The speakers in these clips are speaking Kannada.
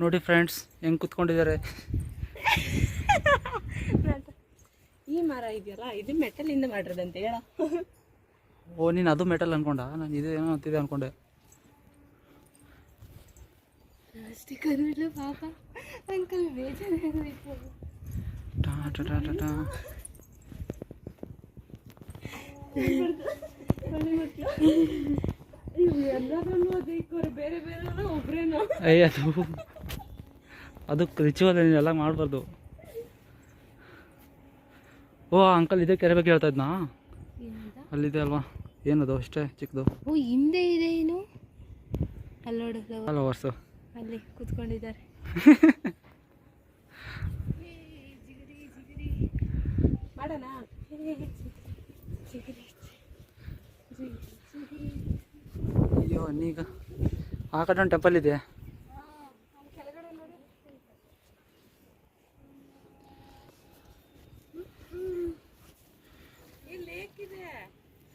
ನೋಡಿ ಫ್ರೆಂಡ್ಸ್ ಹೆಂಗೆ ಕುತ್ಕೊಂಡಿದ್ದಾರೆ? ಈ ಮರ ಇದೆಯಲ್ಲ ಇದು ಮೆಟಲ್ ಮೆಟಲಿಂದ ಮಾಡಿರೋದಂತೆ ಹೇಳ. ಓ ನೀನು ಅದು ಮೆಟಲ್ ಅನ್ಕೊಂಡ? ನಾನು ಇದು ಏನೋ ಅಂತಿದೆ ಅನ್ಕೊಂಡೆ. ಟಾ ಪಾಪ. ಅಂಕಲ್ ಬೇಜಾರಾಗೋಯ್ತು ಅಯ್ಯ ಅದು ಅದು ರಿಚುವಲ್ ಎಲ್ಲ ಮಾಡಬಾರ್ದು. ಓ ಅಂಕಲ್ ಇದೇ ಕೆರೆ ಬಗ್ಗೆ ಹೇಳ್ತಾ ಇದ್ನಾ? ಅಲ್ಲಿದೆ ಅಲ್ವಾ? ಏನದು ಅಷ್ಟೇ ಚಿಕ್ಕದು? ಓ ಹಿಂದೆ ಇದೆ ಏನು? ಅಲ್ಲಿ ನೋಡು ಅಲ್ಲ ವರ್ಸು ಅಲ್ಲಿ ಕುತ್ಕೊಂಡಿದ್ದಾರೆ. ಮಾಡೋಣ? ನೀಗ. ಆ ಕಡೆ ಒಂದು ಟೆಂಪಲ್ ಇದೆ.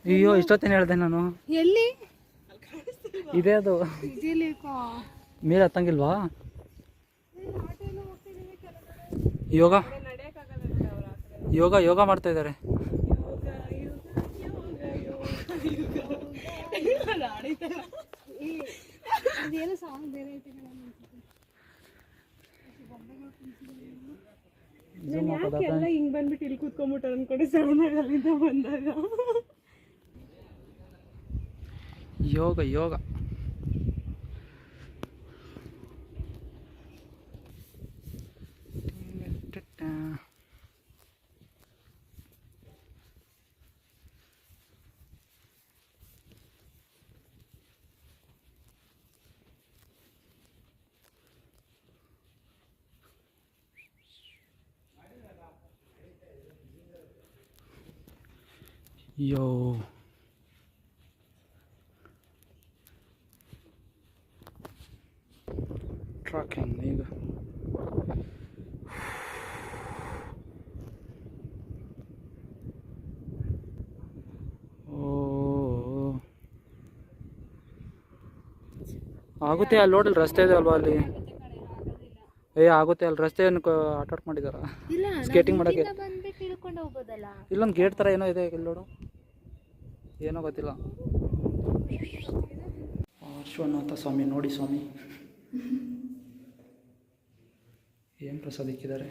ಅಯ್ಯೋ ಇಷ್ಟೊತ್ತೇನು ಹೇಳ್ದೆ ನಾನು? ಎಲ್ಲಿ? ಇದೆ ಅದು. ಮೇಲೆ ಹತ್ತಂಗಿಲ್ವಾ? ಯೋಗ. ಯೋಗ ಯೋಗ ಮಾಡ್ತಾ ಇದ್ದಾರೆ. ಅದೇನೋ ಸಾಂಗ್ ಬೇರೆ ಐತೆ ಎಲ್ಲ ಹಿಂಗ್ ಬಂದ್ಬಿಟ್ಟು ಇಲ್ಲಿ ಕೂತ್ಕೊಂಡ್ಬಿಟ್ಟು ಅನ್ಕೊಂಡು ಸೆವೆನ್ ಬಂದಾಗ. ಯೋಗ ಯೋಗ. ಯೋ Trucking, ಈಗ ಓಹ್ ಆಗುತ್ತೆ ಅಲ್ಲಿ ನೋಡಲ್ ರಸ್ತೆ ಇದೆ ಅಲ್ವಾ ಅಲ್ಲಿ? ಏ ಆಗುತ್ತೆ ಅಲ್ಲಿ ರಸ್ತೆ ಏನು ಆಟ ಮಾಡಿದಾರ? ಇಲ್ಲ ಸ್ಕೇಟಿಂಗ್ ಮಾಡಕ್ಕೆ? ಬಂದ್ಬಿಟ್ಟು ಇಳ್ಕೊಂಡು ಹೋಗ್ಬೋದಲ್ಲ ಇಲ್ಲೊಂದು ಗೇಟ್ ಥರ ಏನೋ ಇದೆ ಇಲ್ಲಿ ನೋಡು. ಏನೋ ಗೊತ್ತಿಲ್ಲ. ಪಾರ್ಶ್ವನಾಥ ಸ್ವಾಮಿ ನೋಡಿ ಸ್ವಾಮಿ. ಏನು ಪ್ರಸಾದ ಇಕ್ಕಿದ್ದಾರೆ.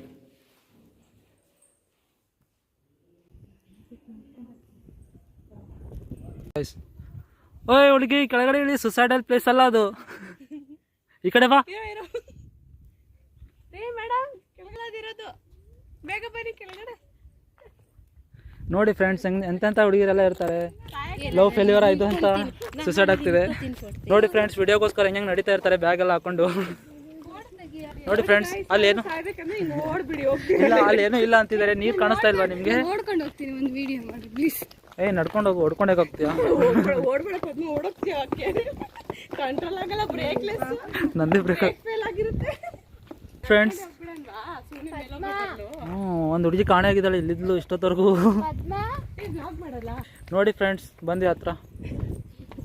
ಓಯ್ ಹುಡುಗಿ ಕೆಳಗಡೆ ಇಳಿ ಸುಸೈಡಲ್ ಪ್ಲೇಸ್ ಅಲ್ಲ ಅದು. ಈ ಕಡೆ ಬಾ. ನೋಡಿ ಫ್ರೆಂಡ್ಸ್ ಹೆಂಗ್ ಎಂತೆಂಥ ಹುಡುಗಿರೆಲ್ಲ ಇರ್ತಾರೆ. ಲವ್ ಫೇಲ್ಯೂರ್ ಆಯ್ತು ಅಂತ ಸುಸೈಡ್ ಆಗ್ತಿದೆ. ನೋಡಿ ಫ್ರೆಂಡ್ಸ್ ವಿಡಿಯೋಗೋಸ್ಕರ ಹೆಂಗೆ ನಡೀತಾ ಇರ್ತಾರೆ ಬ್ಯಾಗ್ ಎಲ್ಲ ಹಾಕೊಂಡು. ನೋಡಿ ಫ್ರೆಂಡ್ಸ್ ಅಲ್ಲಿ ಏನು ಇಲ್ಲ ಅಲ್ಲಿ ಏನೂ ಇಲ್ಲ ಅಂತಿದ್ದಾರೆ. ನೀರು ಕಾಣಿಸ್ತಾ ಇಲ್ವಾ ನಿಮಗೆ? ಏ ನಡ್ಕೊಂಡು ಹೋಗಿ ಹೊಡ್ಕೊಂಡೇ ಹೋಗ್ತೀಯಾ? ಓಡ್ಬೇಡ ಪದ್ಮ ಓಡೋಗ್ತೀಯ ಕಂಟ್ರೋಲ್ ಆಗಲ್ಲ ಬ್ರೇಕ್ಲೆಸ್ ನಂದೇ ಬ್ರೇಕ್ ಫ್ರೆಂಡ್ಸ್ ಹ್ಞೂ ಒಂದು ಹುಡುಗಿ ಕಾಣೆ ಆಗಿದ್ದಾಳೆ ಇಲ್ಲಿದ್ಲು ಇಷ್ಟೊತ್ತವರೆಗೂ. ನೋಡಿ ಫ್ರೆಂಡ್ಸ್ ಬಂದಿ ಹತ್ರ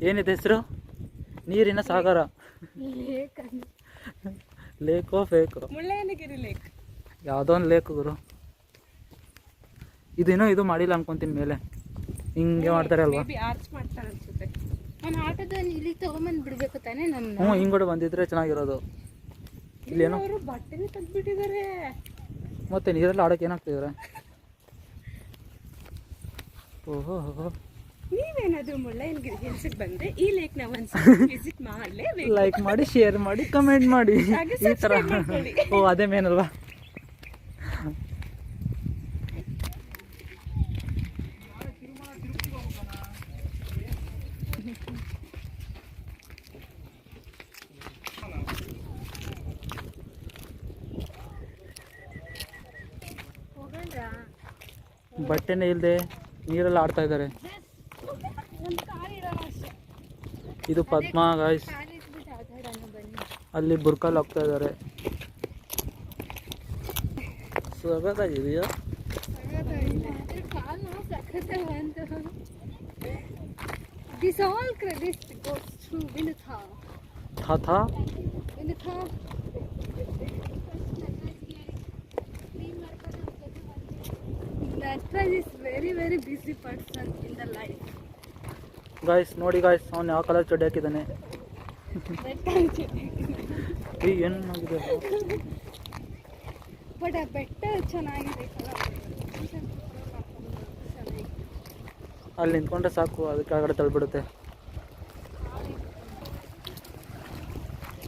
ಏನಿದೆ ಹೆಸರು? ನೀರಿನ ಸಾಗರ. ಲೇಕೋ ಫೇಕೋ ಯಾವುದೋ ಒಂದು ಲೇಕ್ ಗುರು. ಇದೇನೋ ಇದು ಮಾಡಿಲ್ಲ ಅನ್ಕೊಂತೀನಿ ಮೇಲೆ. ಹಿಂಗೆ ಮಾಡ್ತಾರೆ ಅಲ್ವಾ? ಹ್ಞೂ ಹಿಂಗಡೆ ಬಂದಿದ್ರೆ ಚೆನ್ನಾಗಿರೋದು. ಇಲ್ಲೇನೋ? ಬಟ್ಟೆನೇ ತೆಗ್ದ್ಬಿಟ್ಟಿದ್ದಾರೆ ಮತ್ತೆ ನೀರಲ್ಲಿ ಆಡೋಕೆ ಏನಾಗ್ತಿದ್ರೆ? ಓಹೋ ನೀವೇನಾದರೂ ಮುಳ್ಳಯ್ಯನಗಿರಿ ಹಿಲ್ಸಿಗೆ ಬಂದ್ರೆ ಈ ಲೇಕ್ನ ಒಂದು ವಿಸಿಟ್ ಮಾಡ್ಲೇಬೇಕು. ಲೈಕ್ ಮಾಡಿ ಶೇರ್ ಮಾಡಿ ಕಮೆಂಟ್ ಮಾಡಿ. ಈ ಥರ ಓ ಅದೇ ಮೇನ್ ಬಟ್ಟೆನೇ ಇಲ್ಲದೆ ನೀರಲ್ಲಿ ಆಡ್ತಾ ಇದ್ದಾರೆ ಇದು ಪದ್ಮ ಗಾಯ್ಸ್ ಅಲ್ಲಿ ಬುರ್ಕಲ್ಲಿ ಹೋಗ್ತಾ ಇದ್ದಾರೆ ಸಗದಾಗಿದೆಯಾ This all goes to Vinitha. Vinitha. Very very busy person in the life. Guys ನೋಡಿ ಗಾಯ್ಸ್ ಅವ್ನು ಯಾವ ಕಲರ್ ಚಡ್ಡಿ ಹಾಕಿದ್ದಾನೆ? ಏನು ಆಗಿದೆ? ಬಟ್ ಆ ಬೆಟ್ಟ ಚೆನ್ನಾಗಿದೆ ಅಲ್ಲಿ ನಿಂತ್ಕೊಂಡ್ರೆ ಸಾಕು ಅದು ಕೆಳಗಡೆ ತಳ್ಬಿಡುತ್ತೆ.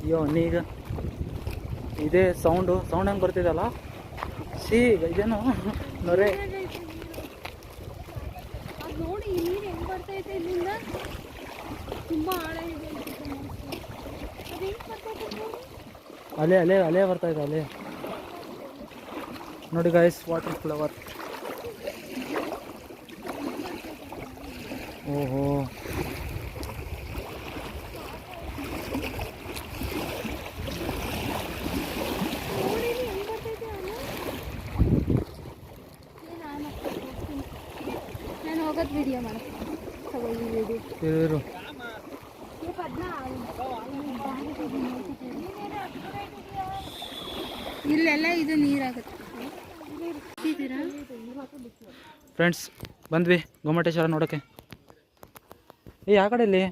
ಅಯ್ಯೋ ನೀಗ. ಇದೇ ಸೌಂಡು ಸೌಂಡ್ ಹಂಗೆ ಬರ್ತಿದಲ್ಲ ಸಿ ಇದೇನು ನೊರೆ ನೋಡಿ ಈ ನೀರು ಹೆಂಗ್ ಬರ್ತೈತೆ ಇಲ್ಲಿಂದ? ತುಂಬಾ ಆಳ ಇದೆ ಅದು ಹೆಂಗ್ ಬರ್ತೈತೆ ನೋಡಿ? ಅಲೆ ಅಲೆ ಅಲೆ ಬರ್ತಾ ಇದೆ ಅಲೆ. ನೋಡಿ ಗೈಸ್ ವಾಟರ್ ಫ್ಲವರ್ ಓಹೋ ನೋಡಿ ಇಲ್ಲಿ ಹೆಂಗ್ ಬರ್ತೈತೆ ಅಲ್ಲ ನಾನು ಹೋಗೋದು ವಿಡಿಯೋ ಮಾಡ್ತೀನಿ. ಇಲ್ಲೆಲ್ಲ ಇದು ನೀರಾಗುತ್ತೆ. ಫ್ರೆಂಡ್ಸ್ ಬಂದ್ವಿ. ಗೊಮ್ಮಟೇಶ್ವರ ನೋಡೋಕೆ. ಏ ಯಾವ ಕಡೆ ಇಲ್ಲಿ?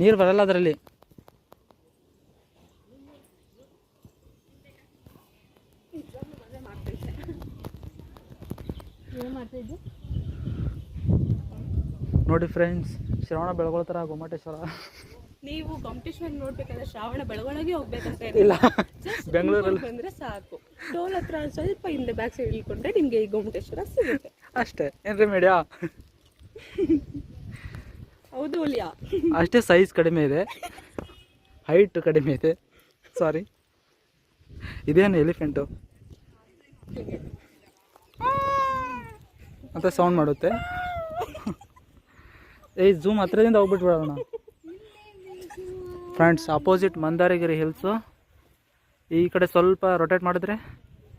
ನೀರು ಬರಲ್ಲ ಅದರಲ್ಲಿ. ಏನು ಮಾಡ್ತಿದ್ದು ನೋಡಿ ಫ್ರೆಂಡ್ಸ್ ಶ್ರವಣ ಬೆಳಗೊಳ್ತಾರ ಗೊಮ್ಮಟೇಶ್ವರ ನೀವು ಕಾಂಪಿಟೇಷನ್ ನೋಡ್ಬೇಕಾದ್ರೆ ಶ್ರಾವಣ ಬೆಳಗೊಳಗೆ ಹೋಗ್ಬೇಕಂತ ಇಲ್ಲ. ಬೆಂಗಳೂರಲ್ಲಿ. ಬಂದ್ರೆ ಸಾಕು. ಟೋಲ್ ಹತ್ರ ಸ್ವಲ್ಪ ಹಿಂದೆ ಬ್ಯಾಕ್ ಸೈಡ್ ಇಳ್ಕೊಂಡ್ರೆ ನಿಮಗೆ ಈ ಗೊಮ್ಮಟೇಶ್ವರ ಸಿಗುತ್ತೆ. ಅಷ್ಟೇ. ಏನ್ರಿ ಮೇಡ್ಯಾ ಹೌದು ಒಲಿಯಾ ಅಷ್ಟೇ ಸೈಜ್ ಕಡಿಮೆ ಇದೆ. ಹೈಟ್ ಕಡಿಮೆ ಇದೆ. ಸಾರಿ ಇದೇನು ಎಲಿಫೆಂಟು ಅಂತ ಸೌಂಡ್ ಮಾಡುತ್ತೆ. ಏಯ್ ಝೂಮ್ ಹತ್ರದಿಂದ ಹೋಗ್ಬಿಟ್ಬಿಡೋಣ ಫ್ರೆಂಡ್ಸ್ ಅಪೋಸಿಟ್ ಮಂದಾರಗಿರಿ ಹಿಲ್ಸು ಈ ಕಡೆ ಸ್ವಲ್ಪ ರೊಟೇಟ್ ಮಾಡಿದ್ರೆ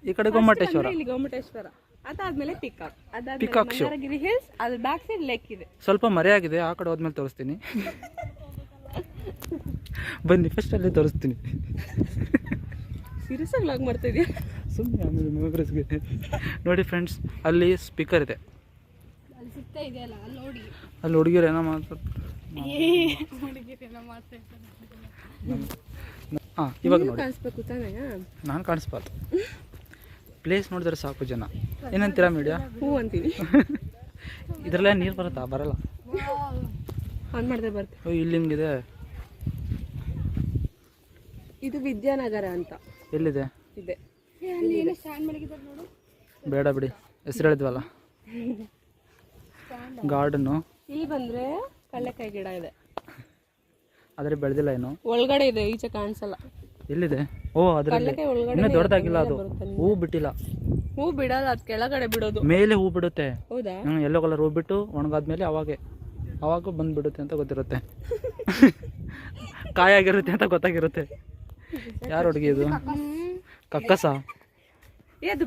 ಈ ಕಡೆ ಗೊಮ್ಮಟೇಶ್ವರ. ಇಲ್ಲಿ ಗೊಮ್ಮಟೇಶ್ವರ. ಅದಾದ್ಮೇಲೆ ಪಿಕಾಕ್ ಅದಾದ್ಮೇಲೆ Peacock ಮಂದಾರಗಿರಿ ಹಿಲ್ಸ್ ಅದ್ರ ಬ್ಯಾಕ್ ಸೈಡ್ ಲೇಕ್ ಇದೆ. ಸ್ವಲ್ಪ ಮರೆಯಾಗಿದೆ ಆ ಕಡೆ ಹೋದ್ಮೇಲೆ ತೋರಿಸ್ತೀನಿ. ಬನ್ನಿ ಫಸ್ಟ್ ಅಲ್ಲಿ ತೋರಿಸ್ತೀನಿ. ಸೀರಿಯಸ್ ಆಗಿ ಲಾಗ್ ಸುಮ್ಮನೆ ಆಮೇಲೆ ಮೆಮೊರೀಸ್ಗೆ ನೋಡಿ ಫ್ರೆಂಡ್ಸ್ ಅಲ್ಲಿ ಸ್ಪೀಕರ್ ಇದೆ. ಅಲ್ಲಿ ಹುಡುಗಿರು ಏನೋ ಮಾಡ್ತಾರೆ ಹಾಂ ಇವಾಗ ನೋಡಿ. ನಾನು ಕಾಣಿಸ್ಬಾರ್ದು. ಪ್ಲೇಸ್ ನೋಡಿದ್ರೆ ಸಾಕು ಜನ. ಏನಂತೀರಾ ಮೀಡಿಯಾ ಹೂ ಅಂತೀವಿ ಇದ್ರಲ್ಲೇ ನೀರು ಬರುತ್ತಾ? ಬರಲ್ಲ. ಆನ್ ಬರುತ್ತೆ ಓ ಇಲ್ಲಿ ಹಿಂಗಿದೆ. ಇದು ವಿದ್ಯಾನಗರ ಅಂತ. ಎಲ್ಲಿದೆ? ಇದೆ. ಬೇಡ ಬಿಡಿ. ಹೆಸರು ಹೇಳಿದ್ವಲ್ಲ. ಗಾರ್ಡನ್ನು ಇಲ್ಲಿ ಬಂದ್ರೆ ಕಳ್ಳೆಕಾಯಿ ಗಿಡ ಇದೆ. ಆದರೆ ಬೆಳೆದಿಲ್ಲ ಏನು? ಒಳಗಡೆ ಇದೆ ಈಚೆ ಕಾಣಿಸಲ್ಲ. ಎಲ್ಲಿದೆ? ಓ ಅದ್ರಲ್ಲಿ ಕಡ್ಲೆಕಾಯಿ ಒಳಗಡೆ ಇನ್ನೂ ದೊಡ್ಡದಾಗಿಲ್ಲ ಅದು. ಹೂ ಬಿಟ್ಟಿಲ್ಲ. ಹೂ ಬಿಡಲ್ಲ ಅದ್ ಕೆಳಗಡೆ ಬಿಡೋದು. ಮೇಲೆ ಹೂ ಬಿಡುತ್ತೆ. ಹೌದಾ? ಎಲ್ಲೋ ಕಲರ್ ಹೂ ಬಿಟ್ಟು ಒಣಗಾದ್ಮೇಲೆ ಅವಾಗೆ ಅವಾಗ ಬಂದ್ಬಿಡುತ್ತೆ ಅಂತ ಗೊತ್ತಿರುತ್ತೆ. ಕಾಯಾಗಿರುತ್ತೆ ಅಂತ ಗೊತ್ತಾಗಿರುತ್ತೆ. ಯಾರು ಹುಡುಗಿ ಇದು? ಕಕ್ಕಸ? ಏ ಅದು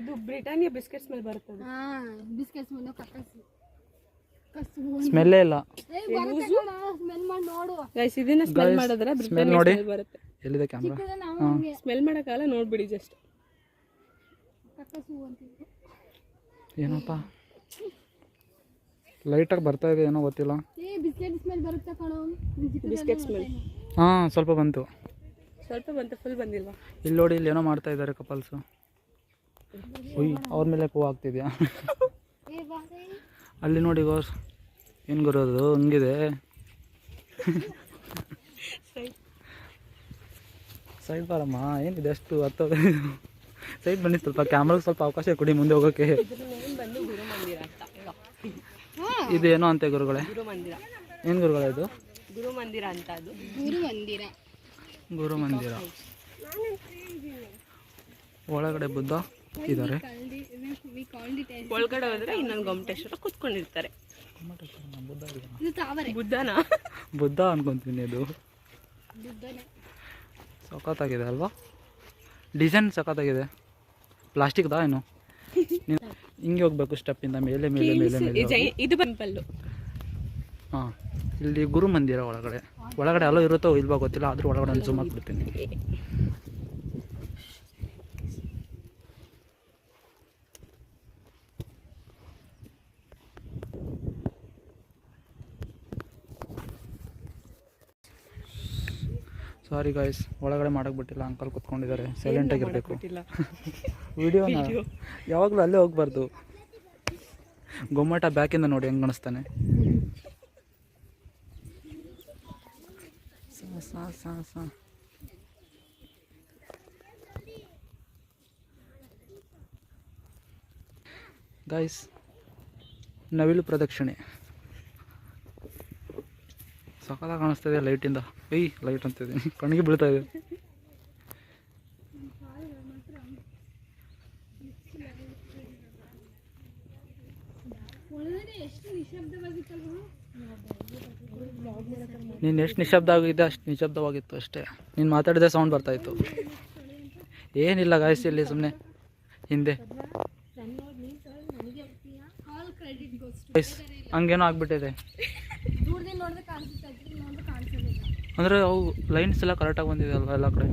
ಇದು ಬ್ರಿಟಾನಿಯಾ ಬಿಸ್ಕೆಟ್ಸ್ ಮೇಲೆ ಬರುತ್ತೆ ಹಾ ಬಿಸ್ಕೆಟ್ಸ್ ಸ್ಮೆಲ್ಲೇ ಇಲ್ಲ. ಸ್ಮೆಲ್ ಗೈಸ್ ಇದನ್ನ ಸ್ಮೆಲ್ ಮಾಡಿದ್ರೆ ಬ್ರಿಟಾನಿಯಾ ನೋಡಿ. ಬರುತ್ತೆ. ಎಲ್ಲಿದೆ ಕ್ಯಾಮ್ರಾ ಚಿಕ್ಕದ ನಾವು ಸ್ಮೆಲ್ ಮಾಡಕ್ಕಾಗಲ್ಲ ನೋಡ್ಬಿಡಿ ಜಸ್ಟ್ ಏನಪ್ಪ? ಲೈಟಾಗಿ ಬರ್ತಾ ಇದೆ ಏನೋ ಗೊತ್ತಿಲ್ಲ. ಏ ಬಿಸ್ಕೆಟ್ ಸ್ಮೆಲ್ ಬರುತ್ತೆ ಕಣೋ. ಬಿಸ್ಕೆಟ್ ಸ್ಮೆಲ್ ಹಾಂ ಸ್ವಲ್ಪ ಬಂತು. ಸ್ವಲ್ಪ ಬಂತು ಫುಲ್ ಬಂದಿಲ್ವಾ? ಇಲ್ಲಿ ನೋಡಿ ಇಲ್ಲಿ ಏನೋ ಮಾಡ್ತಾ ಇದ್ದಾರೆ ಕಪಲ್ಸು ಉಯ್ ಅವ್ರ ಮೇಲೆ ಹೂ ಆಗ್ತಿದ್ಯಾ. ಅಲ್ಲಿ ನೋಡಿ ಬಾಸ್ ಏನು ಗುರೋದು ಹಂಗಿದೆ. ಸೈಡ್ ಬಾರಮ್ಮ, ಏನಿದೆ ಅಷ್ಟು ಹತ್ತೋದು ಸೈಡ್ ಬನ್ನಿ ಸ್ವಲ್ಪ ಕ್ಯಾಮ್ರಾಗೆ ಸ್ವಲ್ಪ ಅವಕಾಶ ಕೊಡಿ ಮುಂದೆ ಹೋಗೋಕ್ಕೆ ಇದೇನೋ ಅಂತ ಗುರುಗಳೇ? ಏನು ಗುರುಗಳೇ ಇದು? ಗುರು ಮಂದಿರ ಅಂತ ಗುರು ಮಂದಿರ ಒಳಗಡೆ ಬುದ್ಧ? ಇದ್ದಾರೆ. ವಿ ಕಾಲ್ಡ್ ಇಟ್ ಒಳಗಡೆ ಹೋದ್ರೆ ಇನ್ನೊಂದು ಗೊಮ್ಮಟೇಶ್ವರ ಕುತ್ಕೊಂಡಿರ್ತಾರೆ. ಬುದ್ಧನ? ಬುದ್ಧ ಅನ್ಕೊಂತೀನಿ ಇದು. ಬುದ್ಧನೇ. ಸಖತ್ತಾಗಿದೆ ಅಲ್ವಾ? ಡಿಸೈನ್ ಸಖತ್ತಾಗಿದೆ. ಪ್ಲಾಸ್ಟಿಕ್ದಾ ಏನು? ಹಿಂಗೆ ಹೋಗ್ಬೇಕು ಸ್ಟೆಪ್ಪಿಂದ ಮೇಲೆ ಮೇಲೆ ಮೇಲೆ ಮೇಲೆ ಇದು ಬಂಪಲ್ಲು ಹಾಂ ಇಲ್ಲಿ ಗುರು ಮಂದಿರ ಒಳಗಡೆ. ಒಳಗಡೆ ಅಲ್ಲೋ ಇರುತ್ತೋ ಇಲ್ವಾ ಗೊತ್ತಿಲ್ಲ ಆದರೂ ಒಳಗಡೆ ಒಂದು ಜೂಮ್ ಹಾಕ್ಬಿಡ್ತೀನಿ. ಸಾರಿ ಗಾಯ್ಸ್ ಒಳಗಡೆ ಮಾಡಕ್ ಬಿಟ್ಟಿಲ್ಲ. ಅಂಕಲ್ ಕುತ್ಕೊಂಡಿದ್ದಾರೆ. ಸೈಲೆಂಟ್ ಆಗಿರ್ಬೇಕು. ವಿಡಿಯೋ ವಿಡಿಯೋನ ಯಾವಾಗಲೂ ಅಲ್ಲೇ ಹೋಗ್ಬಾರ್ದು. ಗೊಮ್ಮಟ ಬ್ಯಾಕಿಂದ ನೋಡಿ ಹೆಂಗ್ ಕಾಣಿಸ್ತಾನೆ. ಗಾಯ್ಸ್ ನವಿಲು ಪ್ರದಕ್ಷಿಣೆ. ಸಕಾಲ ಕಾಣಿಸ್ತಾ ಇದೆ ಲೈಟಿಂದ ಏಯ್ ಲೈಟ್ ಅಂತ ಇದೆ. ಕಣ್ಣಿಗೆ ಬೀಳ್ತಾ ಇದೆ. ನೀನ್ ಎಷ್ಟು ನಿಶಬ್ದ ಆಗಿದೆ ಅಷ್ಟು ನಿಶಬ್ದವಾಗಿತ್ತು ಅಷ್ಟೇ. ನೀನು ಮಾತಾಡಿದ್ರೆ ಸೌಂಡ್ ಬರ್ತಾಯಿತ್ತು ಏನಿಲ್ಲ ಗಾಯ್ಸ್ ಇಲ್ಲಿ ಸುಮ್ಮನೆ ಹಿಂದೆ. ಹಂಗೇನೋ ಆಗ್ಬಿಟ್ಟಿದೆ ದೂರದಿಂದ ನೋಡಿದ್ರೆ ಕಾಣಿಸುತ್ತೆ ಹತ್ರದಿಂದ ನೋಡಿದ್ರೆ ಕಾಣಿಸೋದಿಲ್ಲ ಅಂದರೆ ಅವು ಲೈನ್ಸ್ ಎಲ್ಲ ಕರೆಕ್ಟಾಗಿ ಬಂದಿದೆ ಅಲ್ವಾ ಎಲ್ಲ ಕಡೆ?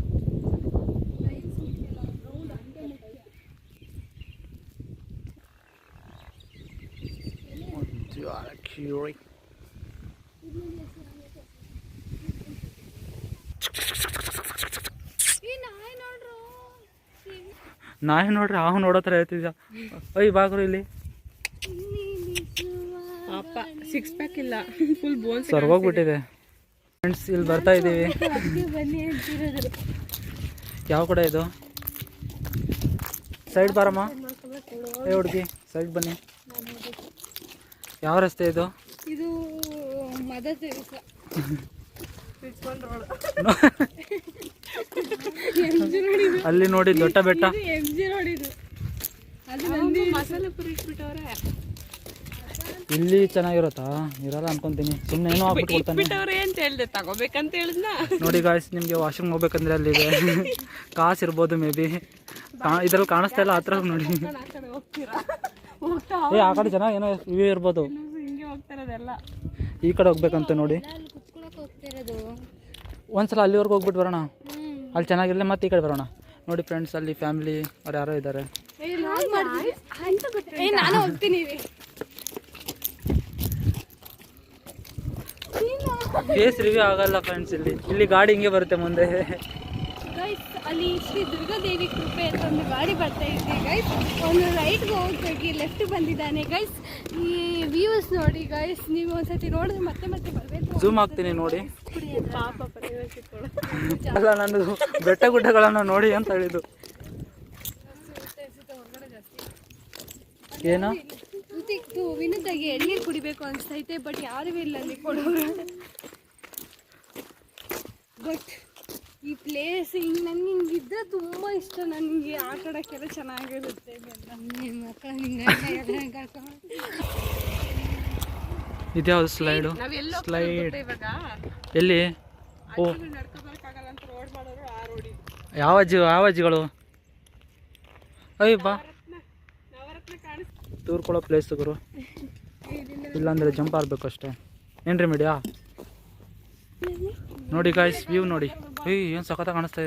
ನಾಯಿ ನೋಡ್ರು ಹಾವು ನೋಡೋ ಥರ ಹೇಳ್ತಿದ್ಯಾ? ಅಯ್ಯ ಬಾಗ್ರು ಇಲ್ಲಿ. ಸಿಕ್ಸ್ ಪ್ಯಾಕ್ ಇಲ್ಲ. ಫುಲ್ ಬೋನ್ಸ್ ಸರ್ಗೋಗ್ಬಿಟ್ಟಿದೆ ಫ್ರೆಂಡ್ಸ್ ಇಲ್ಲಿ ಬರ್ತಾ ಇದ್ದೀವಿ. ಯಾವ ಕಡೆ ಇದು? ಸೈಡ್ ಬಾರಮ್ಮ. ಏ ಹುಡುಗಿ ಸೈಡ್ ಬನ್ನಿ. ಯಾವ ರಸ್ತೆ ಇದು? ಇದು ಅಲ್ಲಿ ನೋಡಿ ದೊಡ್ಡ ಬೆಟ್ಟ. ಮಸಾಲೆ ಪುರಿ ಇಟ್ಬಿಟ್ಟವ್ರೆ. ಇಲ್ಲಿ ಚೆನ್ನಾಗಿರುತ್ತಾ? ಇರಲ್ಲ ಅನ್ಕೊಂತೀನಿ. ಸುಮ್ಮನೆ ಏನೋ ಹಾಕ್ಬಿಟ್ಟು ಕೊಡ್ತಾನೆ. ಇಟ್ಬಿಟ್ಟವ್ರೆ ಅಂತ ಹೇಳ್ದೆ? ತಗೋಬೇಕಂತ ಹೇಳಿದ್ನ? ನೋಡಿ ಗಾಯ್ಸ್ ನಿಮಗೆ ವಾಶ್ರೂಮ್ ಹೋಗ್ಬೇಕಂದ್ರೆ ಅಲ್ಲಿದೆ ಕಾಸು ಇರ್ಬೋದು ಮೇ ಬಿ ಇದ್ರಲ್ಲಿ ಕಾಣಿಸ್ತಾ ಇಲ್ಲ ಹತ್ರ ನೋಡಿ. ಏ ಆ ಕಡೆ ಜನ ಏನೋ ವ್ಯೂ ಇರ್ಬೋದು. ಈ ಕಡೆ ಹೋಗ್ಬೇಕಂತ ನೋಡಿ. ಒಂದ್ಸಲ ಅಲ್ಲಿವರೆಗೂ ಹೋಗ್ಬಿಟ್ಟು ಬರೋಣ? ಅಲ್ಲಿ ಚೆನ್ನಾಗಿರಲಿ ಮತ್ತೆ ಈ ಕಡೆ ಬರೋಣ. ನೋಡಿ ಫ್ರೆಂಡ್ಸ್ ಅಲ್ಲಿ ಫ್ಯಾಮಿಲಿ ಅವ್ರು ಯಾರೋ ಇದ್ದಾರೆ ಏ ನಾನು ಹೋಗ್ತೀನಿ ರೀ ಫೇಸ್ ರಿವ್ಯೂ ಆಗಲ್ಲ ಫ್ರೆಂಡ್ಸ್ ಇಲ್ಲಿ. ಇಲ್ಲಿ ಗಾಡಿ ಹಿಂಗೆ ಬರುತ್ತೆ ಮುಂದೆ. ಗೈಸ್ ಅಲ್ಲಿ ಶ್ರೀ ದುರ್ಗಾದೇವಿ ಕೃಪೆ ಅಂತ ಒಂದು ಗಾಡಿ ಬರ್ತಾ ಇದೆ. ಗೈಸ್ ಅವನು ರೈಟ್ಗೆ ಹೋಗ್ಬೇಕು ಲೆಫ್ಟ್ ಬಂದಿದ್ದಾನೆ. ಗೈಸ್ ಈ ವ್ಯೂಸ್ ನೋಡಿ ಗೈಸ್ ನೀವು ಒಂದ್ಸತಿ ನೋಡಿದ್ರೆ ಮತ್ತೆ ಮತ್ತೆ ಬರಬೇಕು ಝೂಮ್ ಆಗ್ತೀನಿ ನೋಡಿ. ಅಲ್ಲ ನಾನು ಬೆಟ್ಟ ಗುಡ್ಡಗಳನ್ನು ನೋಡಿ ಅಂತ ಹೇಳಿದ್ದು. ಏನೋ? ಇದು ವಿನುದಾಗಿ ಎಳ್ನೀರು ಕುಡಿಬೇಕು ಅನ್ಸ್ತೈತೆ ಬಟ್ ಯಾರೂ ಇಲ್ಲ ಅಲ್ಲಿ ಕೊಡೋರು. ಬಟ್ ಈ ಪ್ಲೇಸ್ ಹಿಂಗೆ ನನಗೆ ಹಿಂಗಿದ್ರೆ ತುಂಬ ಇಷ್ಟ. ನನಗೆ ಆಟ ಆಡೋಕ್ಕೆಲ್ಲ ಚೆನ್ನಾಗಿರುತ್ತೆ. ಮಕ್ಕಳು ಹಿಂಗೆ ಇದ್ಯಾವುದು ಸ್ಲೈಡು ಸ್ಲೈಡ್ ಇವಾಗ? ಎಲ್ಲಿ? ಓ. ಯಾವ ಅಜ್ಜಿ ಯಾವ ಅಜ್ಜಿಗಳು? ಅಯ್ಯಪ್ಪ ತೂರ್ಕೊಳ್ಳೋ ಪ್ಲೇಸ್ ಗುರು. ಇಲ್ಲಾಂದ್ರೆ ಜಂಪ್ ಆಡ್ಬೇಕು ಅಷ್ಟೇ. ಏನ್ರಿ ಮೀಡಿಯಾ ನೋಡಿ ಗಾಯ್ಸ್ ವ್ಯೂ ನೋಡಿ. ಏಯ್, ಏನು ಸಖತ್ತ ಕಾಣಿಸ್ತಾ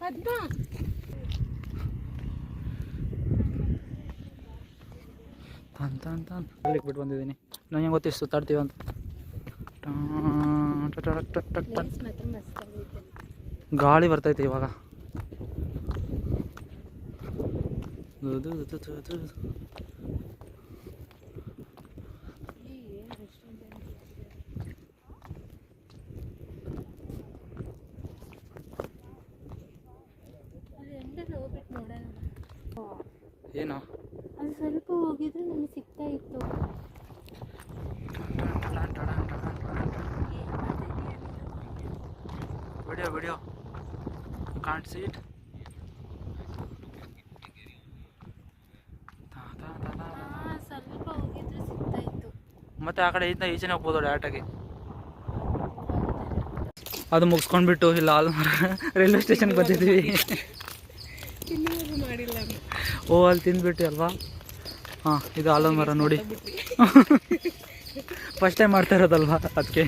ಪದ್ಮ ತಾನ್ ಅಲ್ಲಿಗೆ ಬಿಟ್ಟು ಬಂದಿದ್ದೀನಿ. ನನಗೆ ಗೊತ್ತಿಷ್ಟು ಸುತ್ತಾಡ್ತೀವಿ ಅಂತ. ಗಾಳಿ ಬರ್ತೈತೆ ಇವಾಗ. ಏನು? ಅದು ಸ್ವಲ್ಪ ಹೋಗಿದ್ರೆ ನಮಗೆ ಸಿಗ್ತಾ ಇತ್ತು. Video video. Can't see it. ಮತ್ತೆ ಆ ಕಡೆ ಇದನ್ನ ಈಚೆನೇ ಹೋಗ್ಬೋದು ಡೈರೆಕ್ಟಾಗಿ ಅದು ಮುಗಿಸ್ಕೊಂಡ್ಬಿಟ್ಟು ಇಲ್ಲ ಆಲ್ ರೈಲ್ವೆ ಸ್ಟೇಷನ್ಗೆ ಬಂದಿದ್ವಿ ಓ ಅಲ್ಲಿ ತಿಂದ್ಬಿಟ್ಟು ಅಲ್ವಾ? ಹಾಂ ಇದು ಆಲದ ಮರ ನೋಡಿ. ಫಸ್ಟ್ ಟೈಮ್ ಮಾಡ್ತಾ ಇರೋದಲ್ವಾ ಅದಕ್ಕೆ?